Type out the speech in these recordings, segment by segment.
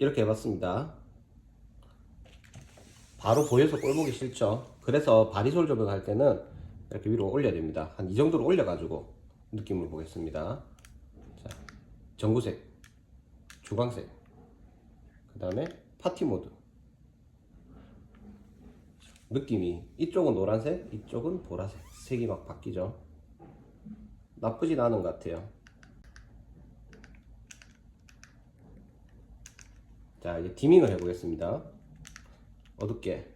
이렇게 해봤습니다. 바로 보여서 꼴보기 싫죠. 그래서 바리솔 조명할 때는 이렇게 위로 올려야 됩니다. 한 이 정도로 올려 가지고 느낌을 보겠습니다. 자, 전구색, 주광색, 그 다음에 파티 모드. 느낌이 이쪽은 노란색, 이쪽은 보라색. 색이 막 바뀌죠. 나쁘진 않은 것 같아요. 자, 이제 디밍을 해보겠습니다. 어둡게.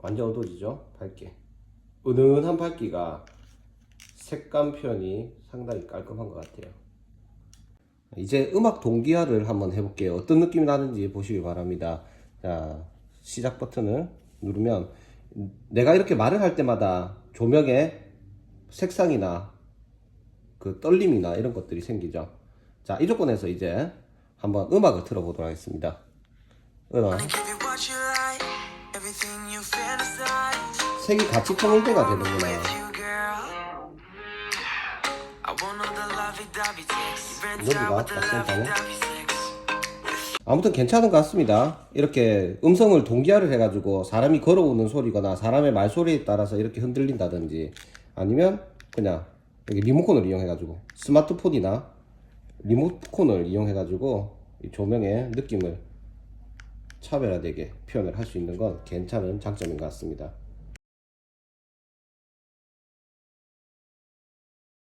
완전 어두워지죠? 밝게. 은은한 밝기가 색감 표현이 상당히 깔끔한 것 같아요. 이제 음악 동기화를 한번 해볼게요. 어떤 느낌이 나는지 보시기 바랍니다. 자, 시작 버튼을 누르면 내가 이렇게 말을 할 때마다 조명의 색상이나 그 떨림이나 이런 것들이 생기죠. 자, 이 조건에서 이제 한번 음악을 틀어보도록 하겠습니다. 음악. 색이 같이 통일돼가 되는구나. lovey-dovey sex. 아무튼 괜찮은 것 같습니다. 이렇게 음성을 동기화를 해가지고 사람이 걸어오는 소리거나 사람의 말소리에 따라서 이렇게 흔들린다든지 아니면 그냥 여기 리모컨을 이용해가지고 스마트폰이나 리모컨을 이용해가지고 이 조명의 느낌을 차별화되게 표현을 할 수 있는 건 괜찮은 장점인 것 같습니다.